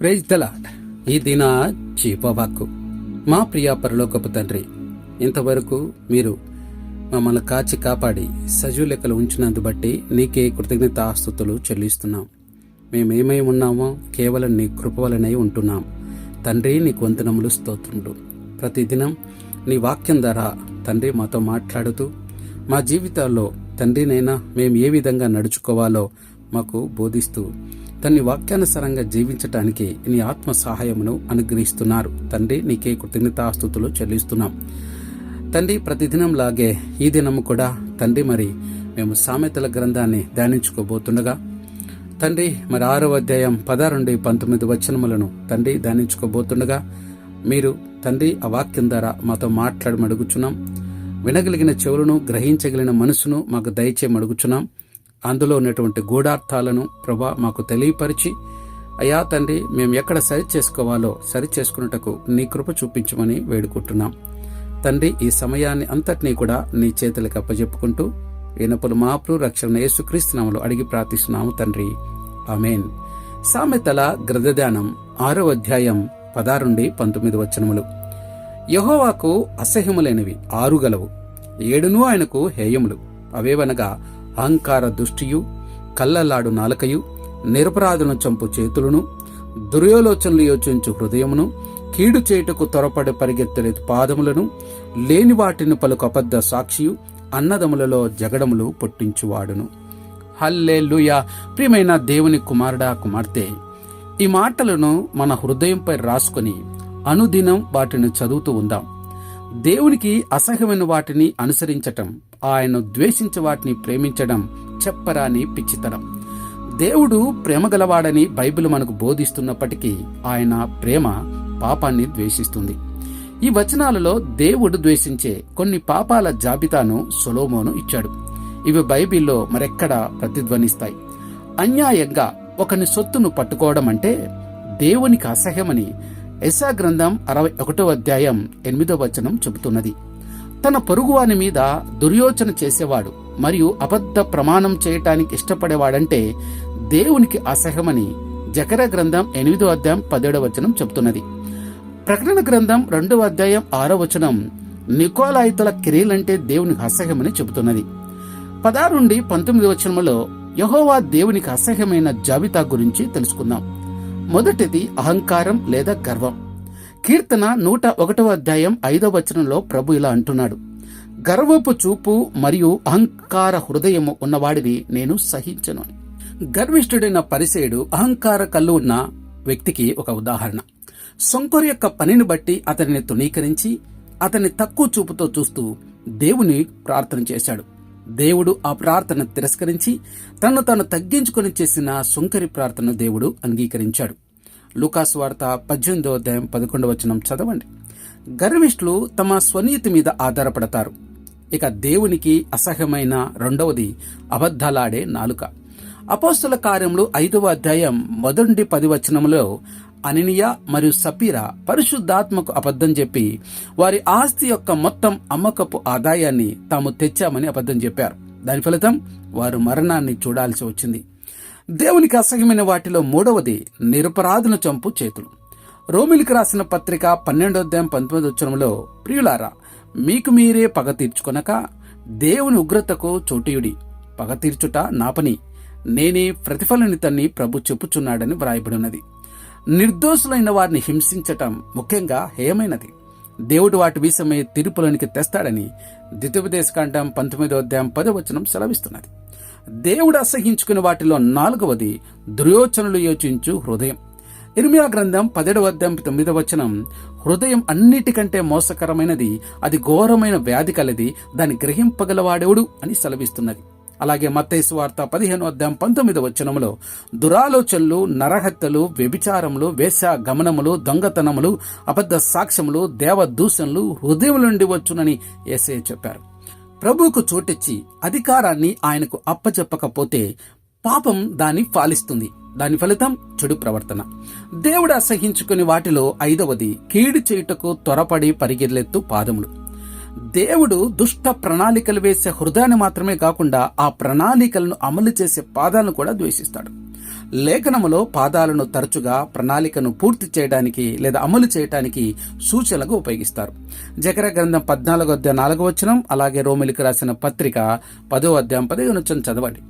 Praise the Lord ఈ దిన చీపవాక్కు మా ప్రియ పరలోకపు తండ్రి ఇంతవరకు మీరు మమ్మల్ని కాచి కాపాడి సజీవ లెక్కలు ఉంచినందు బట్టి నీకే కృతజ్ఞత ఆస్తుతులు చెల్లిస్తున్నాం. మేమేమై ఉన్నామో కేవలం నీ కృప వలనై ఉంటున్నాం. తండ్రి నీకు వందనములు స్తోత్రుడు ప్రతిదినం నీ వాక్యం ద్వారా తండ్రి మాతో మాట్లాడుతూ మా జీవితాల్లో తండ్రినైనా మేము ఏ విధంగా నడుచుకోవాలో మాకు బోధిస్తూ తన్ని వాక్యానుసారంగా జీవించటానికి నీ ఆత్మ సహాయమును అనుగ్రహిస్తున్నారు. తండ్రి నీకే కృతజ్ఞతాస్తుతులు చెల్లిస్తున్నాం. తండ్రి ప్రతిదినం లాగే ఈ దినము కూడా తండ్రి మరి మేము సామెతల గ్రంథాన్ని ధ్యానించుకోబోతుండగా తండ్రి మరి ఆరో అధ్యాయం పదహారుండి పంతొమ్మిది వచనములను తండ్రి ధ్యానించుకోబోతుండగా మీరు తండ్రి ఆ వాక్యం ద్వారా మాతో మాట్లాడమడుగుచున్నాం. వినగలిగిన చెవులను గ్రహించగలిగిన మనసును మాకు దయచేయమడుగుచున్నాం. అందులో ఉన్నటువంటి గూఢార్థాలను ప్రభా మాకు తెలియపరిచి అయ్యా తండ్రి మేము ఎక్కడ సరి చేసుకోవాలో సరి చేసుకున్నటకు నీ కృప చూపించమని వేడుకుంటున్నాం. తండ్రి ఈ సమయాన్ని అంతటినీ కూడా నీ చేతులకు అప్పజెప్పుకుంటూ వినపులు మాప్రు రక్షణ యేసుక్రీస్తునామలు అడిగి ప్రార్థిస్తున్నాము తండ్రి. ఆమెన్. సామెతల గ్రదధ్యానం ఆరో అధ్యాయం పదారుండి పంతొమ్మిది వచనములు. యహోవాకు అసహ్యములైనవి ఆరు గలవు ఏడును ఆయనకు హేయములు. అవేవనగా అహంకార దృష్టియు కళ్ళలాడు నాలకయు నిరపరాధులను చంపు చేతులను దుర్యోలోచనలు యోచించు హృదయమును కీడు చేయుటకు త్వరపడి పరిగెత్తలే పాదములను లేని వాటిని పలుకు అబద్ధ సాక్షియు అన్నదములలో జగడములు పుట్టించువాడును. హల్లే ప్రియమైన దేవుని కుమారుడా కుమార్తె! ఈ మాటలను మన హృదయంపై రాసుకొని అనుదినం వాటిని చదువుతూ ఉందాం. దేవునికి అసహ్యమైన వాటిని అనుసరించటం ఆయన ద్వేషించే వాటిని ప్రేమించడం చెప్పరాని పిచ్చితనం. దేవుడు ప్రేమ గలవాడని బైబిల్ మనకు బోధిస్తున్నప్పటికీ ఆయన ప్రేమ పాపాన్ని ద్వేషిస్తుంది. ఈ వచనాలలో దేవుడు ద్వేషించే కొన్ని పాపాల జాబితాను సొలోమోను ఇచ్చాడు. ఇవి బైబిల్లో మరెక్కడా ప్రతిధ్వనిస్తాయి. అన్యాయంగా ఒకని సొత్తును పట్టుకోవడం అంటే దేవునికి అసహ్యమని యశా గ్రంథం అరవై ఒకటో అధ్యాయం ఎనిమిదో వచనం చెబుతున్నది. తన పరుగువాని మీద దుర్యోచన చేసేవాడు మరియు అబద్ధ ప్రమాణం చేయటానికి ఇష్టపడేవాడంటే దేవునికి అసహ్యమని జకర గ్రంథం ఎనిమిదో అధ్యాయం పదేడవ వచనం చెబుతున్నది. ప్రకటన గ్రంథం రెండవ అధ్యాయం ఆరో వచనం నికోలాయితుల కిరీలంటే దేవునికి అసహ్యమని చెబుతున్నది. పదహారు నుండి పంతొమ్మిది వచనములో యహోవా దేవునికి అసహ్యమైన జాబితా గురించి తెలుసుకుందాం. మొదటిది అహంకారం లేదా గర్వం. కీర్తన నూట ఒకటవ అధ్యాయం ఐదవ వచనంలో ప్రభు ఇలా అంటున్నాడు. గర్వపు చూపు మరియు అహంకార హృదయము ఉన్నవాడిని నేను సహించను గర్విష్ఠుడైన పరిసేయుడు అహంకార కళ్ళు ఉన్న వ్యక్తికి ఒక ఉదాహరణ. శంకర్ యొక్క పనిని బట్టి అతనిని తునీకరించి అతన్ని తక్కువ చూపుతో చూస్తూ దేవుని ప్రార్థన చేశాడు. దేవుడు ఆ ప్రార్థన తిరస్కరించి తనను తాను తగ్గించుకొని చేసిన శుంకరి ప్రార్థన దేవుడు అంగీకరించాడు. లూకాస్ వార్త పద్దెనిమిదో అధ్యాయం పదకొండవ వచనం చదవండి. గర్విష్ఠులు తమ స్వనీతి మీద ఆధారపడతారు. ఇక దేవునికి అసహ్యమైన రెండవది అబద్ధాలాడే నాలుక. అపోస్తుల కార్యములు ఐదవ అధ్యాయం మొదటి పది వచనములో అనినియా మరియు సపీరా పరిశుద్ధాత్మకు అబద్ధం చెప్పి వారి ఆస్తి యొక్క మొత్తం అమ్మకపు ఆదాయాన్ని తాము తెచ్చామని అబద్ధం చెప్పారు. దాని ఫలితం వారు మరణాన్ని చూడాల్సి వచ్చింది. దేవునికి అసహ్యమైన వాటిలో మూడవది నిరపరాధుల చంపు చేతులు. రోమిలికి రాసిన పత్రిక పన్నెండో అధ్యాయం పంతొమ్మిది వచ్చరంలో ప్రియులారా మీకు మీరే పగ తీర్చుకొనక దేవుని ఉగ్రతకు చోటీయుడి. పగ తీర్చుట నా పని. నేనే ప్రతిఫలనితన్ని ప్రభు చెప్పుచున్నాడని వ్రాయబడినది. నిర్దోషులైన వారిని హింసించటం ముఖ్యంగా హేయమైనది. దేవుడు వాటి విషయమై తీర్పులోనికి తెస్తాడని ద్వితీయోపదేశకాండం పంతొమ్మిదో అధ్యాయం పదవచనం సెలవిస్తున్నది. దేవుడు అసహించుకుని వాటిలో నాలుగవది దుర్యోచనలు యోచించు హృదయం. ఇర్మియా గ్రంథం పదిహేడవ అధ్యాయం తొమ్మిదవ వచనం హృదయం అన్నిటికంటే మోసకరమైనది అది ఘోరమైన వ్యాధి కలది దాన్ని గ్రహింపగలవాడెవడు? అని సెలవిస్తున్నది. అలాగే మత్తైసు వార్త పదిహేను అధ్యాయం పంతొమ్మిది వచనములో దురాలోచనలు నరహత్యలు వ్యభిచారములు వేశ గమనములు దొంగతనములు అబద్ధ సాక్ష్యములు దేవదూషణలు హృదయం నుండి వచ్చునని ఏసే చెప్పారు. ప్రభువుకు చోటిచ్చి అధికారాన్ని ఆయనకు అప్పచెప్పకపోతే పాపం దాన్ని పాలిస్తుంది దాని ఫలితం చెడు ప్రవర్తన. దేవుడు అసహించుకుని వాటిలో ఐదవది కీడు చేయుటకు త్వరపడి పరిగెలెత్తు పాదములు. దేవుడు దుష్ట ప్రణాళికలు వేసే హృదయాన్ని మాత్రమే కాకుండా ఆ ప్రణాళికలను అమలు చేసే పాదాలను కూడా ద్వేషిస్తాడు. లేఖనములో పాదాలను తరచుగా ప్రణాళికను పూర్తి చేయడానికి లేదా అమలు చేయడానికి సూచనలకు ఉపయోగిస్తారు. జకర గ్రంథం పద్నాలుగో అధ్యాయం నాలుగో వచనం అలాగే రోమిలికి రాసిన పత్రిక పదో అధ్యాయం పదిహేను చదవండి.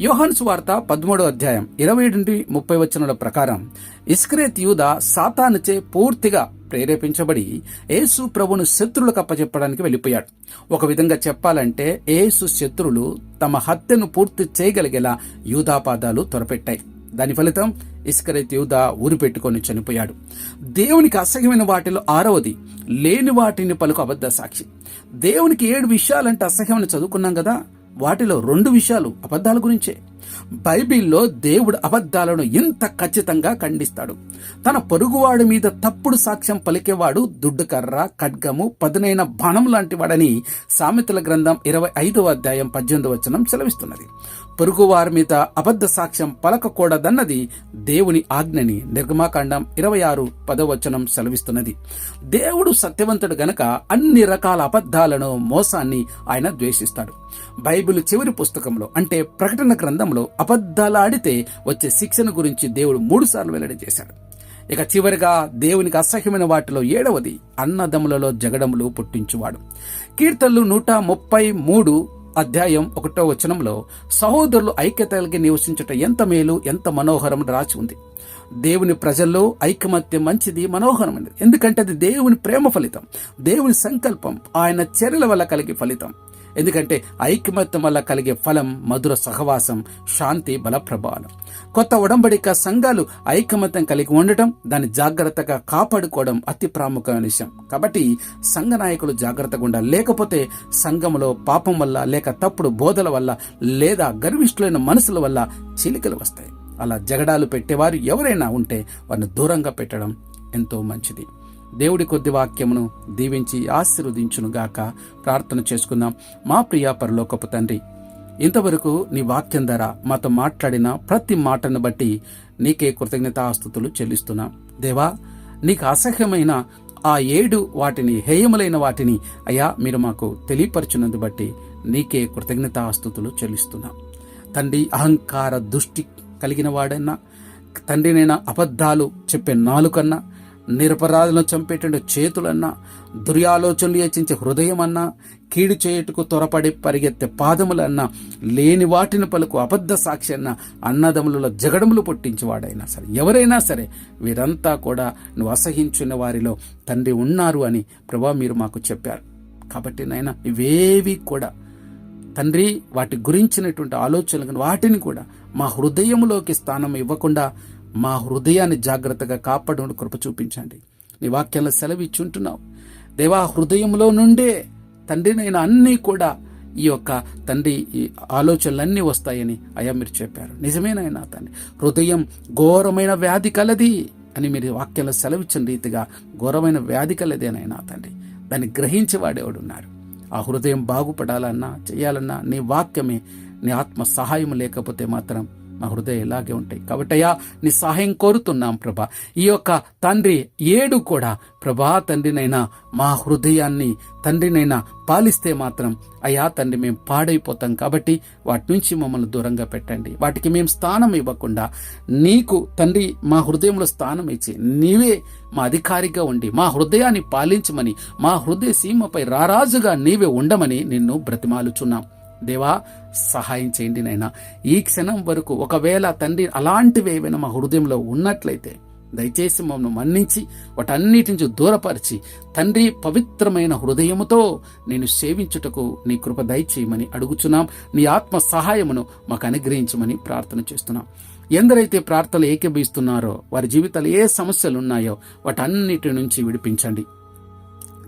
యోహాన్స్ వార్త పదమూడో అధ్యాయం ఇరవై నుండి ముప్పై వచనాల ప్రకారం ఇస్క్రేత్ యూద సాతానుచే పూర్తిగా ప్రేరేపించబడి యేసు ప్రభును శత్రులకు అప్పచెప్పడానికి వెళ్ళిపోయాడు. ఒక విధంగా చెప్పాలంటే యేసు శత్రులు తమ హత్యను పూర్తి చేయగలిగేలా యూదాపాదాలు త్వరపెట్టాయి దాని ఫలితం ఇస్కరేత్ యూద ఊరి పెట్టుకొని చనిపోయాడు. దేవునికి అసహ్యమైన వాటిలో ఆరవది లేని వాటిని పలుకు అబద్ధ సాక్షి. దేవునికి ఏడు విషయాలంటే అసహ్యమని చదువుకున్నాం కదా వాటిలో రెండు విషయాలు అబద్ధాల గురించే. బైబిల్లో దేవుడు అబద్ధాలను ఎంత ఖచ్చితంగా ఖండిస్తాడు. తన పొరుగువాడి మీద తప్పుడు సాక్ష్యం పలికేవాడు దుడ్డుకర్ర ఖడ్గము పదునైన బాణం లాంటి వాడని సామెతల గ్రంథం ఇరవై ఐదవ అధ్యాయం పద్దెనిమిది వచనం సెలవిస్తున్నది. పొరుగువారి మీద అబద్ధ సాక్ష్యం పలకకూడదన్నది దేవుని ఆజ్ఞని నిర్గమాకాండం ఇరవై ఆరు పదవచనం సెలవిస్తున్నది. దేవుడు సత్యవంతుడు గనక అన్ని రకాల అబద్ధాలను మోసాన్ని ఆయన ద్వేషిస్తాడు. బైబిల్ చివరి పుస్తకంలో అంటే ప్రకటన గ్రంథంలో అబద్ధాలాడితే వచ్చే శిక్షణ గురించి దేవుడు మూడుసార్లు వెల్లడి చేశాడు. ఇక చివరిగా దేవునికి అసహ్యమైన వాటిలో ఏడవది అన్నదములలో జగడములు పుట్టించువాడు. కీర్తనలు నూట ముప్పై మూడు అధ్యాయం ఒకటో వచనంలో సహోదరులు ఐక్యతలకి నివసించుట ఎంత మేలు ఎంత మనోహరం రాసి ఉంది. దేవుని ప్రజల్లో ఐకమత్యం మంచిది మనోహరమైనది. ఎందుకంటే అది దేవుని ప్రేమ ఫలితం దేవుని సంకల్పం ఆయన చర్యల వల్ల కలిగే ఫలితం. ఎందుకంటే ఐకమత్యం వల్ల కలిగే ఫలం మధుర సహవాసం శాంతి బలప్రభావం కొత్త ఉడంబడిక సంఘాలు ఐకమత్యం కలిగి ఉండటం దాన్ని జాగ్రత్తగా కాపాడుకోవడం అతి ప్రాముఖ్యమైన విషయం. కాబట్టి సంఘ నాయకులు జాగ్రత్తగా ఉండాలి. లేకపోతే సంఘంలో పాపం వల్ల లేక తప్పుడు బోధల వల్ల లేదా గర్విష్ఠులైన మనసుల వల్ల చిలికలు వస్తాయి. అలా జగడాలు పెట్టేవారు ఎవరైనా ఉంటే వారిని దూరంగా పెట్టడం ఎంతో మంచిది. దేవుడి కొద్ది వాక్యమును దీవించి ఆశీర్వదించునుగాక ప్రార్థన చేసుకుందాం. మా ప్రియా పరలోకపు తండ్రి ఇంతవరకు నీ వాక్యం ధర మాతో మాట్లాడిన ప్రతి మాటను బట్టి నీకే కృతజ్ఞతాస్తుతులు చెల్లిస్తున్నా. దేవా నీకు అసహ్యమైన ఆ ఏడు వాటిని హేయములైన వాటిని అయ్యా మీరు మాకు తెలియపరచినందు బట్టి నీకే కృతజ్ఞతాస్తుతులు చెల్లిస్తున్నా. తండ్రి అహంకార దృష్టి కలిగిన వాడన్నా తండ్రి నేను అబద్ధాలు చెప్పే నాలుకన్నా నిరపరాధులను చంపేటువంటి చేతులన్నా దుర్యాలోచనలు యచించే హృదయం అన్నా కీడు చేయుటకు త్వరపడి పరిగెత్తే పాదములన్నా లేని వాటిని పలుకు అబద్ధ సాక్షి అన్న అన్నదములలో జగడములు పుట్టించేవాడైనా సరే ఎవరైనా సరే వీరంతా కూడా నువ్వు అసహించిన వారిలో తండ్రి ఉన్నారు అని ప్రభా మీరు మాకు చెప్పారు. కాబట్టి నాయన ఇవేవి కూడా తండ్రి వాటి గురించినటువంటి ఆలోచనలు వాటిని కూడా మా హృదయంలోకి స్థానం ఇవ్వకుండా మా హృదయాన్ని జాగ్రత్తగా కాపాడు కృప చూపించండి. నీ వాక్యాలను సెలవిచ్చుంటున్నావు దేవా హృదయంలో నుండే తండ్రినైనా అన్నీ కూడా ఈ యొక్క తండ్రి ఈ ఆలోచనలన్నీ వస్తాయని అయ్యా మీరు చెప్పారు. నిజమేనైనా తండ్రి? హృదయం ఘోరమైన వ్యాధి కలది అని మీరు వాక్యాలు సెలవిచ్చిన రీతిగా ఘోరమైన వ్యాధి కలదేనైనా తండ్రి? దాన్ని గ్రహించేవాడేవాడున్నారు ఆ హృదయం బాగుపడాలన్నా చేయాలన్నా నీ వాక్యమే నీ ఆత్మ సహాయం లేకపోతే మాత్రం మా హృదయం ఇలాగే ఉంటాయి. కాబట్టి అయ్యా నీ సహాయం కోరుతున్నాం ప్రభా. ఈ యొక్క తండ్రి ఏడు కూడా ప్రభా తండ్రినైనా మా హృదయాన్ని తండ్రినైనా పాలిస్తే మాత్రం అయ్యా తండ్రి మేము పాడైపోతాం. కాబట్టి వాటి నుంచి మమ్మల్ని దూరంగా పెట్టండి. వాటికి మేము స్థానం ఇవ్వకుండా నీకు తండ్రి మా హృదయంలో స్థానం ఇచ్చి నీవే మా అధికారిగా ఉండి మా హృదయాన్ని పాలించమని మా హృదయ సీమపై రారాజుగా నీవే ఉండమని నిన్ను బ్రతిమాలుచున్నాం. దేవా సహాయం చేయండి నైనా ఈ క్షణం వరకు ఒకవేళ తండ్రి అలాంటివి ఏవైనా మా హృదయంలో ఉన్నట్లయితే దయచేసి మమ్మల్ని మన్నించి వాటన్నిటి నుంచి దూరపరిచి తండ్రి పవిత్రమైన హృదయముతో నేను సేవించుటకు నీ కృప దయచేయమని అడుగుచున్నాం. నీ ఆత్మ సహాయమును మాకు అనుగ్రహించమని ప్రార్థన చేస్తున్నాం. ఎందరైతే ప్రార్థనలు ఏకీభవిస్తున్నారో వారి జీవితాలు ఏ సమస్యలు ఉన్నాయో వాటన్నిటి నుంచి విడిపించండి.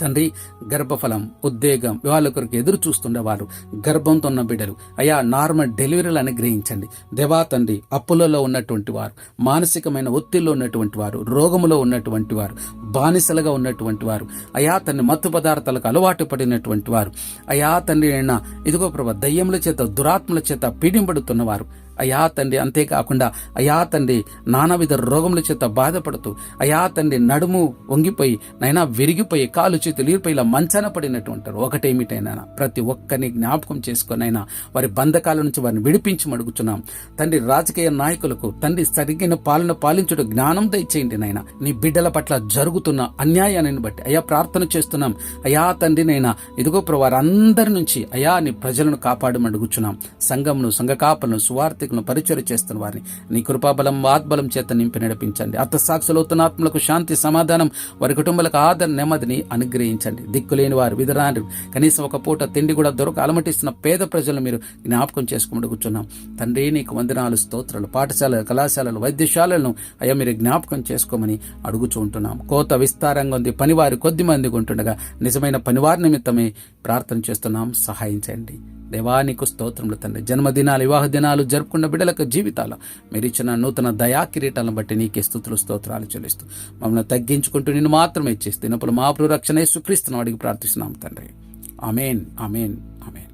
తండ్రి గర్భఫలం ఉద్వేగం వాళ్ళ కొరకు ఎదురు చూస్తుండేవారు. గర్భంతో ఉన్న బిడ్డలు అయా నార్మల్ డెలివరీలు అనుగ్రహించండి. దేవా తండ్రి అప్పులలో ఉన్నటువంటి వారు మానసికమైన ఒత్తిడిలో ఉన్నటువంటి వారు రోగములో ఉన్నటువంటి వారు బానిసలుగా ఉన్నటువంటి వారు అయా తండ్రి మత్తు పదార్థాలకు అలవాటు పడినటువంటి వారు అయా తండ్రి అయినా ఇదిగో ప్రభా దయ్యముల చేత దురాత్మల చేత పీడింపడుతున్నవారు అయా తండ్రి అంతేకాకుండా అయా తండ్రి నానావిధ రోగముల చేత బాధపడుతూ అయా తండ్రి నడుము వంగిపోయి నైనా విరిగిపోయి కాలు చేతులు ఇరిపోయి ఇలా మంచాన పడినటువంటి ఒకటేమిటైనా ప్రతి ఒక్కరిని జ్ఞాపకం చేసుకొనైనా వారి బంధకాల నుంచి వారిని విడిపించి అడుగుతున్నాం తండ్రి రాజకీయ నాయకులకు తండ్రి సరిగిన పాలన పాలించుట జ్ఞానం దయచేయండి నాయన. నీ బిడ్డల పట్ల జరుగుతున్న అన్యాయాన్ని బట్టి అయా ప్రార్థన చేస్తున్నాం. అయా తండ్రి నైనా ఇదిగో వారందరి నుంచి అయా నీ ప్రజలను కాపాడమని అడుగుచున్నాం సంఘమును సంఘ కాపలను సువార్థికులను పరిచయం చేస్తున్న వారిని. నీ కృపాబలం ఆత్బలం చేత నింపి నడిపించండి. అత్త సాక్షులవుతున్న ఆత్మలకు శాంతి సమాధానం వారి కుటుంబాలకు ఆదరణ నెమ్మదిని అనుగ్రహించండి. దిక్కులేని వారు విధరాని కనీసం ఒక పూట తిండి కూడా దొరక అలమటిస్తున్న పేద ప్రజలను మీరు జ్ఞాపకం చేసుకుంటూ కూర్చున్నాం. తండ్రి నీకు వందనాలు స్తోత్రాలు పాఠశాలలు కళాశాలలు వైద్యశాలలను అయ్యా మీరు జ్ఞాపకం చేసుకోమని అడుగుచూ ఉంటున్నాం. కోత విస్తారంగా ఉంది పనివారి కొద్ది మందికి ఉంటుండగా నిజమైన పనివారి నిమిత్తమే ప్రార్థన చేస్తున్నాం. సహాయం చేయండి. దేవానికి స్తోత్రములు తండ్రి. జన్మదినాలు వివాహ దినాలు జరుపుకున్న బిడ్డలకు జీవితాలు. మీరు ఇచ్చిన నూతన దయా కిరీటాలను బట్టి నీకే స్థుతులు స్తోత్రాలు చెల్లిస్తూ మమ్మల్ని తగ్గించుకుంటూ నిన్ను మాత్రమే చేస్తే నప్పుడు మా రక్షణ సుక్రీస్తును వాడికి ప్రార్థిస్తున్నాం తండ్రి. అమేన్ అమేన్ అమేన్